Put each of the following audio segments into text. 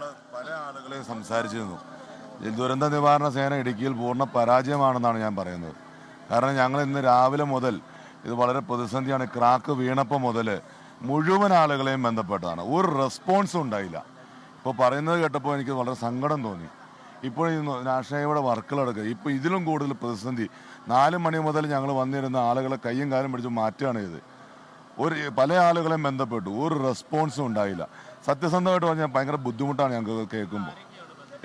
ഞങ്ങൾ പല ആളുകളെയും സംസാരിച്ചിരുന്നു ദുരന്ത നിവാരണ സേന ഇടുക്കിയിൽ പൂർണ പരാജയമാണെന്നാണ് ഞാൻ പറയുന്നത്. കാരണം ഞങ്ങൾ ഇന്ന് രാവിലെ മുതൽ ഇത് വളരെ പ്രതിസന്ധിയാണ്. ക്രാക്ക് വീണപ്പോൾ മുതൽ മുഴുവൻ ആളുകളെയും ബന്ധപ്പെട്ടതാണ്. ഒരു റെസ്പോൺസും ഉണ്ടായില്ല. ഇപ്പോൾ പറയുന്നത് കേട്ടപ്പോൾ എനിക്ക് വളരെ സങ്കടം തോന്നി. ഇപ്പോൾ ഈ നാഷണയുടെ വർക്കുകളെടുക്കുക ഇപ്പോൾ ഇതിലും കൂടുതൽ പ്രതിസന്ധി. നാല് മണി മുതൽ ഞങ്ങൾ വന്നിരുന്ന ആളുകളെ കയ്യും കാലും പിടിച്ച് മാറ്റുകയാണ് ഇത് ഒരു പല ആളുകളെയും ബന്ധപ്പെട്ടു. ഒരു റെസ്പോൺസും ഉണ്ടായില്ല. സത്യസന്ധമായിട്ട് പറഞ്ഞാൽ ഭയങ്കര ബുദ്ധിമുട്ടാണ് ഞങ്ങൾക്ക് കേൾക്കുമ്പോൾ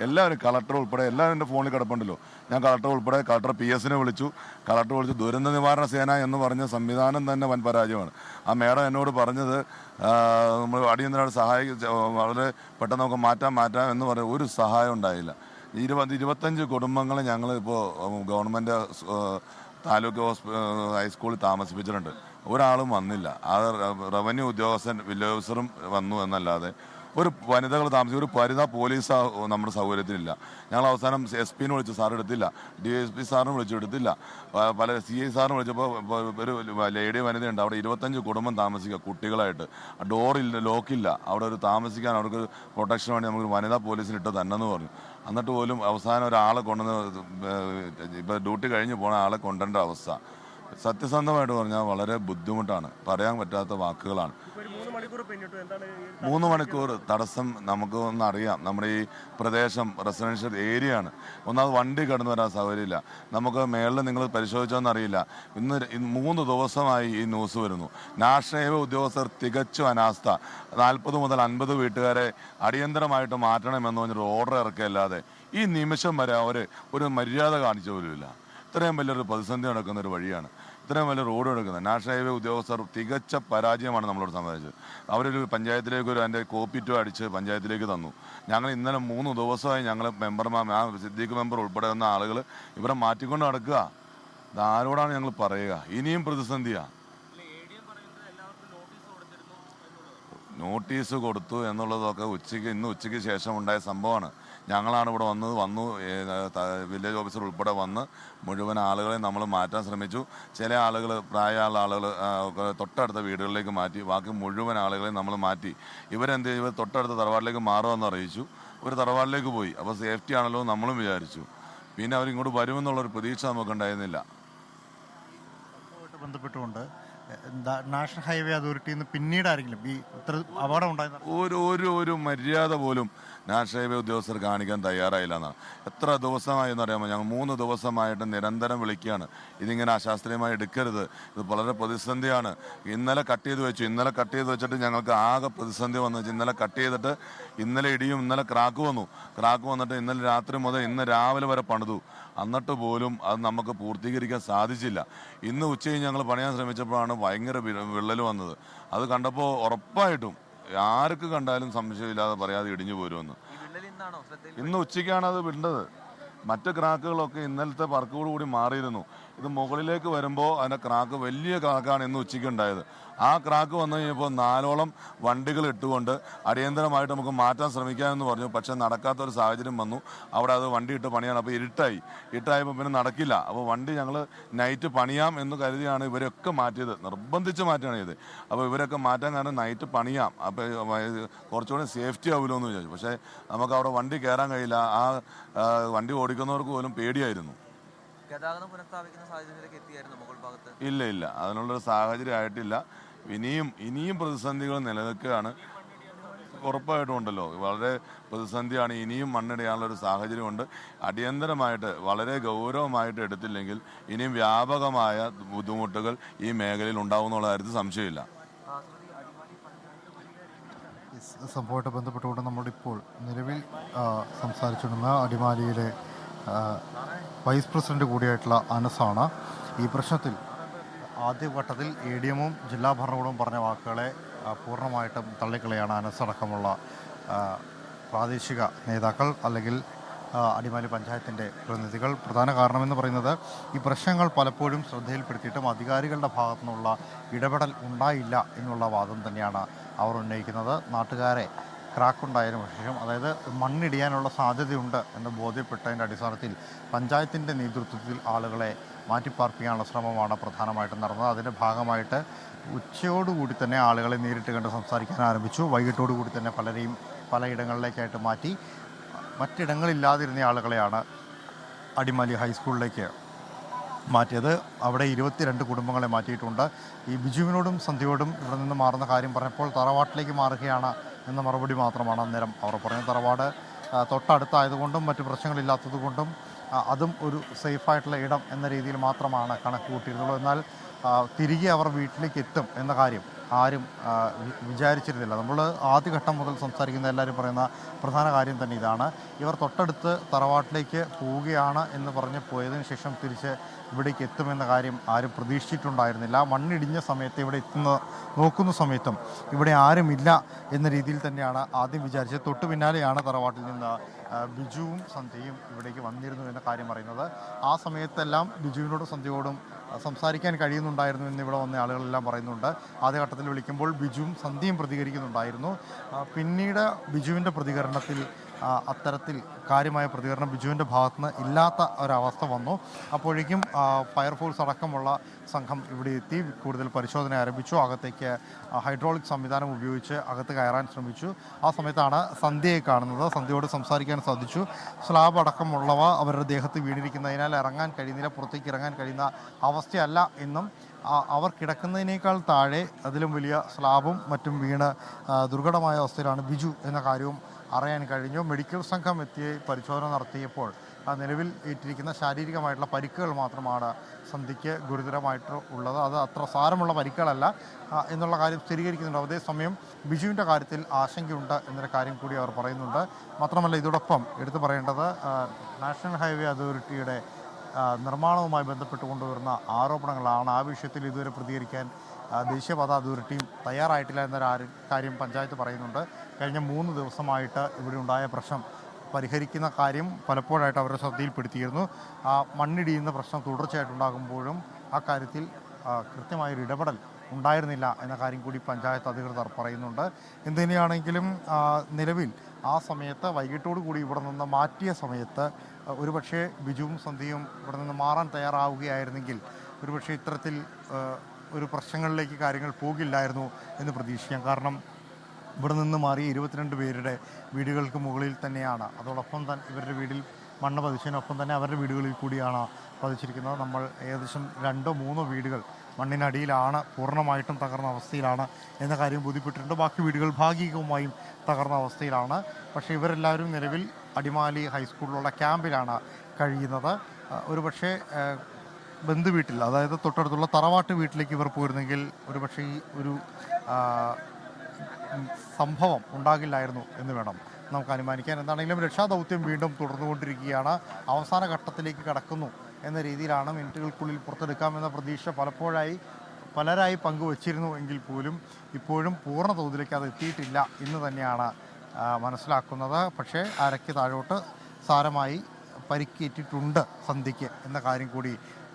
എല്ലാവരും കളക്ടർ ഉൾപ്പെടെ എല്ലാവരും എന്റെ ഫോണിൽ കിടപ്പുണ്ടല്ലോ. ഞാൻ കളക്ടർ ഉൾപ്പെടെ കളക്ടർ പി എസിനെ വിളിച്ചു. കളക്ടർ വിളിച്ചു ദുരന്ത നിവാരണ സേന എന്ന് പറഞ്ഞ സംവിധാനം തന്നെ വൻ പരാജയമാണ്. ആ മേഡം എന്നോട് പറഞ്ഞത് നമ്മൾ അടിയന്തരമായിട്ട് സഹായി വളരെ പെട്ടെന്ന് നമുക്ക് മാറ്റാം മാറ്റാം എന്ന് പറഞ്ഞ ഒരു സഹായം ഉണ്ടായില്ല. ഇരുപത് ഇരുപത്തഞ്ച് കുടുംബങ്ങളെ ഞങ്ങൾ ഇപ്പോൾ ഗവൺമെന്റ് താലൂക്ക് ഹോസ്പി ഹൈസ്കൂളിൽ താമസിപ്പിച്ചിട്ടുണ്ട്. ഒരാളും വന്നില്ല. ആ റവന്യൂ ഉദ്യോഗസ്ഥൻ വില്ലേജ് വന്നു എന്നല്ലാതെ ഒരു വനിതകൾ താമസിക്കും. ഒരു വനിതാ പോലീസ് നമ്മുടെ സൗകര്യത്തിലില്ല ഞങ്ങൾ അവസാനം എസ് പിനെ വിളിച്ചു സാർ എടുത്തില്ല. ഡി എസ് പി സാറിനെ വിളിച്ചു എടുത്തില്ല. പല സി ഐ സാറിനെ വിളിച്ചപ്പോൾ ഒരു ലേഡി വനിതയുണ്ട്. അവിടെ ഇരുപത്തഞ്ച് കുടുംബം താമസിക്കുക കുട്ടികളായിട്ട്. ഡോറില്ല ലോക്കില്ല. അവിടെ ഒരു താമസിക്കാൻ അവർക്ക് പ്രൊട്ടക്ഷൻ വേണ്ടി നമുക്ക് വനിതാ പോലീസിന് ഇട്ട് തന്നെന്ന് പറഞ്ഞു. എന്നിട്ട് പോലും അവസാനം ഒരാളെ കൊണ്ടുവന്ന് ഇപ്പോൾ ഡ്യൂട്ടി കഴിഞ്ഞ് പോണ ആളെ കൊണ്ടുവരേണ്ട അവസ്ഥ. സത്യസന്ധമായിട്ട് പറഞ്ഞാൽ വളരെ ബുദ്ധിമുട്ടാണ്. പറയാൻ പറ്റാത്ത വാക്കുകളാണ്. ഇപ്പൊ മൂന്ന് മണിക്കൂർ തടസ്സം നമുക്ക് ഒന്നറിയാം നമ്മുടെ ഈ പ്രദേശം റെസിഡൻഷ്യൽ ഏരിയ ആണ്. ഒന്നാമത് വണ്ടി കടന്നു വരാൻ സൗകര്യമില്ല നമുക്ക് മേളിൽ നിങ്ങൾ പരിശോധിച്ചോന്നറിയില്ല ഇന്ന് ഇന്ന് മൂന്ന് ദിവസമായി ഈ ന്യൂസ് വരുന്നു. നാഷണൽ ഉദ്യോഗസ്ഥർ തികച്ചും അനാസ്ഥ. നാൽപ്പത് മുതൽ അൻപത് വീട്ടുകാരെ അടിയന്തരമായിട്ട് മാറ്റണമെന്ന് പറഞ്ഞൊരു ഓർഡർ ഇറക്കിയല്ലാതെ ഈ നിമിഷം വരെ അവർ ഒരു മര്യാദ കാണിച്ച പോലുമില്ല. ഇത്രയും വലിയൊരു പ്രതിസന്ധി നടക്കുന്ന ഒരു വഴിയാണ്. ഇത്രയും വലിയ റോഡ് എടുക്കുന്നത്. നാഷണൽ ഹൈവേ ഉദ്യോഗസ്ഥർ തികച്ച പരാജയമാണ് നമ്മളോട് സംസാരിച്ചത്. അവരൊരു പഞ്ചായത്തിലേക്ക് ഒരു അതിന്റെ കോപ്പിറ്റോ അടിച്ച് പഞ്ചായത്തിലേക്ക് തന്നു. ഞങ്ങൾ ഇന്നലെ മൂന്ന് ദിവസമായി ഞങ്ങൾ മെമ്പർമാർ ആ സിദ്ദീഖ് മെമ്പർ ഉൾപ്പെടെ വന്ന ആളുകൾ ഇവരെ മാറ്റിക്കൊണ്ട് നടക്കുക. ഇത് ആരോടാണ് ഞങ്ങൾ പറയുക? ഇനിയും പ്രതിസന്ധിയാണ് നോട്ടീസ് കൊടുത്തു എന്നുള്ളതൊക്കെ ഉച്ചയ്ക്ക് ഇന്ന് ഉച്ചയ്ക്ക് ശേഷം ഉണ്ടായ സംഭവമാണ്. ഞങ്ങളാണ് ഇവിടെ വന്നത്. വന്നു വില്ലേജ് ഓഫീസർ ഉൾപ്പെടെ വന്ന് മുഴുവൻ ആളുകളെ നമ്മൾ മാറ്റാൻ ശ്രമിച്ചു. ചില ആളുകൾ പ്രായമുള്ള ആളുകൾ തൊട്ടടുത്ത വീടുകളിലേക്ക് മാറ്റി ബാക്കി മുഴുവൻ ആളുകളെ നമ്മൾ മാറ്റി. ഇവരെന്ത് ചെയ്തു? ഇവർ തൊട്ടടുത്ത തറവാട്ടിലേക്ക് മാറുമെന്ന് അറിയിച്ചു. ഒരു തറവാട്ടിലേക്ക് പോയി. അപ്പോൾ സേഫ്റ്റി ആണല്ലോ നമ്മളും വിചാരിച്ചു. പിന്നെ അവരിങ്ങോട്ട് വരുമെന്നുള്ളൊരു പ്രതീക്ഷ നമുക്കുണ്ടായിരുന്നില്ല. ബന്ധപ്പെട്ടുകൊണ്ട് നാഷണൽ ഹൈവേ അതോറിറ്റിയിൽ നിന്ന് പിന്നീട് ആരെങ്കിലും ഈ ഇത്ര അപകടം ഉണ്ടായിരുന്നു ഒരു ഒരു ഒരു മര്യാദ പോലും നാഷണൽ ഹൈവേ ഉദ്യോഗസ്ഥർ കാണിക്കാൻ തയ്യാറായില്ല എന്നാണ് എത്ര ദിവസമായി എന്നറിയാമോ ഞങ്ങൾ മൂന്ന് ദിവസമായിട്ട് നിരന്തരം വിളിക്കുകയാണ്. ഇതിങ്ങനെ അശാസ്ത്രീയമായി എടുക്കരുത്. ഇത് വളരെ പ്രതിസന്ധിയാണ്. ഇന്നലെ കട്ട് ചെയ്ത് വെച്ചു. ഇന്നലെ കട്ട് ചെയ്ത് വെച്ചിട്ട് ഞങ്ങൾക്ക് ആകെ പ്രതിസന്ധി വന്നു. വെച്ചു ഇന്നലെ കട്ട് ചെയ്തിട്ട് ഇന്നലെ ഇടിയും ഇന്നലെ ക്രാക്ക് വന്നു. ക്രാക്ക് വന്നിട്ട് ഇന്നലെ രാത്രി മുതൽ ഇന്ന് രാവിലെ വരെ പണിതു. എന്നിട്ട് പോലും അത് നമുക്ക് പൂർത്തീകരിക്കാൻ സാധിച്ചില്ല. ഇന്ന് ഉച്ചയും ഞങ്ങൾ പണിയാൻ ശ്രമിച്ചപ്പോഴാണ് ഭയങ്കര വിള്ളൽ വന്നത്. അത് കണ്ടപ്പോൾ ഉറപ്പായിട്ടും ആർക്ക് കണ്ടാലും സംശയമില്ലാതെ പറയാതെ ഇടിഞ്ഞു പോരുമെന്ന്. ഇന്ന് ഉച്ചയ്ക്കാണ് അത് വിണ്ടത്. മറ്റ് ക്രാക്കുകളൊക്കെ ഇന്നലത്തെ വർക്കോട് കൂടി മാറിയിരുന്നു. ഇത് മുകളിലേക്ക് വരുമ്പോൾ അതിന്റെ ക്രാക്ക് വലിയ ക്രാക്കാണ് ഇന്ന് ഉച്ചയ്ക്ക് ഉണ്ടായത് ആ ക്രാക്ക് വന്നു കഴിഞ്ഞപ്പോൾ നാലോളം വണ്ടികൾ ഇട്ടുകൊണ്ട് അടിയന്തരമായിട്ട് നമുക്ക് മാറ്റാൻ ശ്രമിക്കാമെന്ന് പറഞ്ഞു. പക്ഷേ നടക്കാത്ത ഒരു സാഹചര്യം വന്നു. അവിടെ അത് വണ്ടി ഇട്ട് പണിയാണ്. അപ്പോൾ ഇരുട്ടായി. ഇട്ടായപ്പോൾ പിന്നെ നടക്കില്ല. അപ്പോൾ വണ്ടി ഞങ്ങൾ നൈറ്റ് പണിയാം എന്ന് കരുതിയാണ് ഇവരൊക്കെ മാറ്റിയത്. നിർബന്ധിച്ച് മാറ്റുകയാണ് ചെയ്ത് അപ്പോൾ ഇവരൊക്കെ മാറ്റാൻ കാരണം നൈറ്റ് പണിയാം. അപ്പോൾ കുറച്ചുകൂടി സേഫ്റ്റി ആവുമല്ലോ എന്ന് വിചാരിച്ചു. പക്ഷേ നമുക്ക് അവിടെ വണ്ടി കയറാൻ കഴിയില്ല. ആ, വണ്ടി ഓടിക്കുന്നവർക്ക് പോലും പേടിയായിരുന്നു. ഗതാഗതം പുനഃസ്ഥാപിക്കുന്ന സാഹചര്യത്തിലേക്ക് എത്തിയായിരുന്നു മുകൾ ഭാഗത്ത്? ഇല്ല ഇല്ല. അതിനുള്ളൊരു സാഹചര്യം ആയിട്ടില്ല. ഇനിയും ഇനിയും പ്രതിസന്ധികൾ നിലനിൽക്കുകയാണ്. ഉറപ്പായിട്ടും ഉണ്ടല്ലോ വളരെ പ്രതിസന്ധിയാണ് ഇനിയും മണ്ണിടയാനുള്ള ഒരു സാഹചര്യമുണ്ട്. അടിയന്തരമായിട്ട് വളരെ ഗൗരവമായിട്ട് എടുത്തില്ലെങ്കിൽ ഇനിയും വ്യാപകമായ ബുദ്ധിമുട്ടുകൾ ഈ മേഖലയിൽ ഉണ്ടാവും എന്നുള്ള കാര്യത്തിൽ സംശയമില്ല. സംഭവമായിട്ട് ബന്ധപ്പെട്ടുകൊണ്ട് നമ്മളിപ്പോൾ നിലവിൽ സംസാരിച്ചിരുന്ന അടിമാലിയിലെ വൈസ് പ്രസിഡന്റ് കൂടിയായിട്ടുള്ള അനസാണ്. ഈ പ്രശ്നത്തിൽ ആദ്യഘട്ടത്തിൽ എ ഡി എമ്മും ജില്ലാ ഭരണകൂടവും പറഞ്ഞ വാക്കുകളെ പൂർണമായിട്ടും തള്ളിക്കളയാണ് അനസടക്കമുള്ള പ്രാദേശിക നേതാക്കൾ അല്ലെങ്കിൽ അടിമാലി പഞ്ചായത്തിന്റെ പ്രതിനിധികൾ. പ്രധാന കാരണമെന്ന് പറയുന്നത് ഈ പ്രശ്നങ്ങൾ പലപ്പോഴും ശ്രദ്ധയിൽപ്പെടുത്തിയിട്ടും അധികാരികളുടെ ഭാഗത്തു നിന്നുള്ള ഇടപെടൽ ഉണ്ടായില്ല എന്നുള്ള വാദം തന്നെയാണ് അവർ ഉന്നയിക്കുന്നത്. നാട്ടുകാരെ ക്രാക്കുണ്ടായതിനു ശേഷം അതായത് മണ്ണിടിയാനുള്ള സാധ്യതയുണ്ട് എന്ന് ബോധ്യപ്പെട്ടതിന്റെ അടിസ്ഥാനത്തിൽ പഞ്ചായത്തിന്റെ നേതൃത്വത്തിൽ ആളുകളെ മാറ്റിപ്പാർപ്പിക്കാനുള്ള ശ്രമമാണ് പ്രധാനമായിട്ടും നടന്നത്. അതിന്റെ ഭാഗമായിട്ട് ഉച്ചയോടുകൂടി തന്നെ ആളുകളെ നേരിട്ട് കണ്ട് സംസാരിക്കാൻ ആരംഭിച്ചു. വൈകിട്ടോടുകൂടി തന്നെ പലരെയും പലയിടങ്ങളിലേക്കായിട്ട് മാറ്റി. മറ്റിടങ്ങളില്ലാതിരുന്ന ആളുകളെയാണ് അടിമാലി ഹൈസ്കൂളിലേക്ക് മാറ്റിയത്. അവിടെ ഇരുപത്തിരണ്ട് കുടുംബങ്ങളെ മാറ്റിയിട്ടുണ്ട്. ഈ ബിജുവിനോടും സന്ധ്യയോടും ഇവിടെ നിന്ന് മാറുന്ന കാര്യം പറഞ്ഞപ്പോൾ തറവാട്ടിലേക്ക് മാറുകയാണ് എന്ന മറുപടി മാത്രമാണ് അന്നേരം അവർ പറഞ്ഞ തറവാട് തൊട്ടടുത്തായതുകൊണ്ടും മറ്റു പ്രശ്നങ്ങളില്ലാത്തതുകൊണ്ടും അതും ഒരു സേഫായിട്ടുള്ള ഇടം എന്ന രീതിയിൽ മാത്രമാണ് കണക്ക് കൂട്ടിയിരുന്നുള്ളൂ എന്നാൽ തിരികെ അവർ വീട്ടിലേക്ക് എത്തും എന്ന കാര്യം ആരും വിചാരിച്ചിരുന്നില്ല. നമ്മൾ ആദ്യഘട്ടം മുതൽ സംസാരിക്കുന്ന എല്ലാവരും പറയുന്ന പ്രധാന കാര്യം തന്നെ ഇതാണ്. ഇവർ തൊട്ടടുത്ത് തറവാട്ടിലേക്ക് പോവുകയാണ് എന്ന് പറഞ്ഞ് പോയതിന് ശേഷം തിരിച്ച് ഇവിടേക്ക് എത്തുമെന്ന കാര്യം ആരും പ്രതീക്ഷിച്ചിട്ടുണ്ടായിരുന്നില്ല. മണ്ണിടിഞ്ഞ സമയത്ത് ഇവിടെ എത്തുന്ന നോക്കുന്ന സമയത്തും ഇവിടെ ആരുമില്ല എന്ന രീതിയിൽ തന്നെയാണ് ആദ്യം വിചാരിച്ചത്. തൊട്ടു പിന്നാലെയാണ് തറവാട്ടിൽ നിന്ന് ബിജുവും സന്ധ്യയും ഇവിടേക്ക് വന്നിരുന്നു എന്ന കാര്യം പറയുന്നത്. ആ സമയത്തെല്ലാം ബിജുവിനോടും സന്ധ്യയോടും സംസാരിക്കാൻ കഴിയുന്നുണ്ടായിരുന്നു എന്ന് ഇവിടെ വന്ന ആളുകളെല്ലാം പറയുന്നുണ്ട്. ആദ്യഘട്ടത്തിൽ വിളിക്കുമ്പോൾ ബിജുവും സന്ധ്യയും പ്രതികരിക്കുന്നുണ്ടായിരുന്നു. പിന്നീട് ബിജുവിന്റെ പ്രതികരണത്തിൽ അത്തരത്തിൽ കാര്യമായ പ്രതികരണം ബിജുവിന്റെ ഭാഗത്തുനിന്ന് ഇല്ലാത്ത ഒരവസ്ഥ വന്നു. അപ്പോഴേക്കും ഫയർഫോഴ്സ് അടക്കമുള്ള സംഘം ഇവിടെ എത്തി കൂടുതൽ പരിശോധന ആരംഭിച്ചു. അകത്തേക്ക് ഹൈഡ്രോളിക് സംവിധാനം ഉപയോഗിച്ച് അകത്ത് കയറാൻ ശ്രമിച്ചു. ആ സമയത്താണ് സന്ധ്യയെ കാണുന്നത്. സന്ധ്യയോട് സംസാരിക്കാൻ സാധിച്ചു. സ്ലാബ് അടക്കമുള്ളവ അവരുടെ ദേഹത്ത് വീണിരിക്കുന്നതിനാൽ ഇറങ്ങാൻ കഴിയുന്നില്ല പുറത്തേക്ക് ഇറങ്ങാൻ കഴിയുന്ന അവസ്ഥയല്ല എന്നും അവർ കിടക്കുന്നതിനേക്കാൾ താഴെ അതിലും വലിയ സ്ലാബും മറ്റും വീണ് ദുർഘടമായ അവസ്ഥയിലാണ് ബിജു എന്ന കാര്യവും അറിയാൻ കഴിഞ്ഞു. മെഡിക്കൽ സംഘം എത്തി പരിശോധന നടത്തിയപ്പോൾ നിലവിൽ ഏറ്റിരിക്കുന്ന ശാരീരികമായിട്ടുള്ള പരിക്കുകൾ മാത്രമാണ് സന്ധ്യയ്ക്ക് ഗുരുതരമായിട്ട് ഉള്ളത്. അത് അത്ര സാരമുള്ള പരിക്കുകളല്ല എന്നുള്ള കാര്യം സ്ഥിരീകരിക്കുന്നുണ്ട്. അതേസമയം ബിജുവിന്റെ കാര്യത്തിൽ ആശങ്കയുണ്ട് എന്നൊരു കാര്യം കൂടി അവർ പറയുന്നുണ്ട്. മാത്രമല്ല ഇതോടൊപ്പം എടുത്തു പറയേണ്ടത് നാഷണൽ ഹൈവേ അതോറിറ്റിയുടെ നിർമ്മാണവുമായി ബന്ധപ്പെട്ട് കൊണ്ടുവരുന്ന ആരോപണങ്ങളാണ് ആ വിഷയത്തിൽ ഇതുവരെ പ്രതികരിക്കാൻ ദേശീയപാത അതോറിറ്റിയും തയ്യാറായിട്ടില്ല എന്നൊരു ആര് കാര്യം പഞ്ചായത്ത് പറയുന്നുണ്ട്. കഴിഞ്ഞ മൂന്ന് ദിവസമായിട്ട് ഇവിടെ ഉണ്ടായ പ്രശ്നം പരിഹരിക്കുന്ന കാര്യം പലപ്പോഴായിട്ട് അവരുടെ ശ്രദ്ധയിൽപ്പെടുത്തിയിരുന്നു. ആ മണ്ണിടിയുന്ന പ്രശ്നം തുടർച്ചയായിട്ടുണ്ടാകുമ്പോഴും ആ കാര്യത്തിൽ കൃത്യമായൊരു ഇടപെടൽ ഉണ്ടായിരുന്നില്ല എന്ന കാര്യം കൂടി പഞ്ചായത്ത് അധികൃതർ പറയുന്നുണ്ട്. എന്തിനാണെങ്കിലും നിലവിൽ ആ സമയത്ത് വൈകിട്ടോടു കൂടി ഇവിടെ നിന്ന് മാറ്റിയ സമയത്ത് ഒരുപക്ഷേ ബിജുവും സന്ധ്യയും ഇവിടെ നിന്ന് മാറാൻ തയ്യാറാവുകയായിരുന്നെങ്കിൽ ഒരുപക്ഷെ ഇത്തരത്തിൽ ഒരു പ്രശ്നങ്ങളിലേക്ക് കാര്യങ്ങൾ പോകില്ലായിരുന്നു എന്ന് പ്രതീക്ഷിക്കാം. കാരണം ഇവിടെ നിന്ന് മാറി ഇരുപത്തിരണ്ട് പേരുടെ വീടുകൾക്ക് മുകളിൽ തന്നെയാണ്. അതോടൊപ്പം തന്നെ ഇവരുടെ വീട്ടിൽ മണ്ണ് പതിച്ചതിനൊപ്പം തന്നെ അവരുടെ വീടുകളിൽ കൂടിയാണ് പതിച്ചിരിക്കുന്നത്. നമ്മൾ ഏകദേശം രണ്ടോ മൂന്നോ വീടുകൾ മണ്ണിനടിയിലാണ് പൂർണമായിട്ടും തകർന്ന അവസ്ഥയിലാണ് എന്ന കാര്യം ബോധ്യപ്പെട്ടിട്ടുണ്ട്. ബാക്കി വീടുകൾ ഭാഗികമായും തകർന്ന അവസ്ഥയിലാണ്. പക്ഷേ ഇവരെല്ലാവരും നിലവിൽ അടിമാലി ഹൈസ്കൂളിലുള്ള ക്യാമ്പിലാണ് കഴിയുന്നത്. ഒരു ഒരുപക്ഷേ ബന്ധുവീട്ടിൽ അതായത് തൊട്ടടുത്തുള്ള തറവാട്ട് വീട്ടിലേക്ക് ഇവർ പോയിരുന്നെങ്കിൽ ഒരുപക്ഷേ ഈ ഒരു സംഭവം ഉണ്ടാകില്ലായിരുന്നു എന്ന് വേണം നമുക്ക് അനുമാനിക്കാൻ. എന്താണെങ്കിലും രക്ഷാദൗത്യം വീണ്ടും തുടർന്നുകൊണ്ടിരിക്കുകയാണ്. അവസാന ഘട്ടത്തിലേക്ക് കടക്കുന്നു എന്ന രീതിയിലാണ് മിനിറ്റുകൾക്കുള്ളിൽ പുറത്തെടുക്കാമെന്ന പ്രതീക്ഷ പലപ്പോഴായി പലരായി പങ്കുവച്ചിരുന്നു എങ്കിൽ പോലും ഇപ്പോഴും പൂർണ തോതിലേക്ക് അത് എത്തിയിട്ടില്ല എന്ന് തന്നെയാണ് മനസ്സിലാക്കുന്നത്. പക്ഷേ അരയ്ക്ക് താഴോട്ട് സാരമായി പരിക്കേറ്റിട്ടുണ്ട് സന്ധ്യയ്ക്ക് എന്ന കാര്യം കൂടി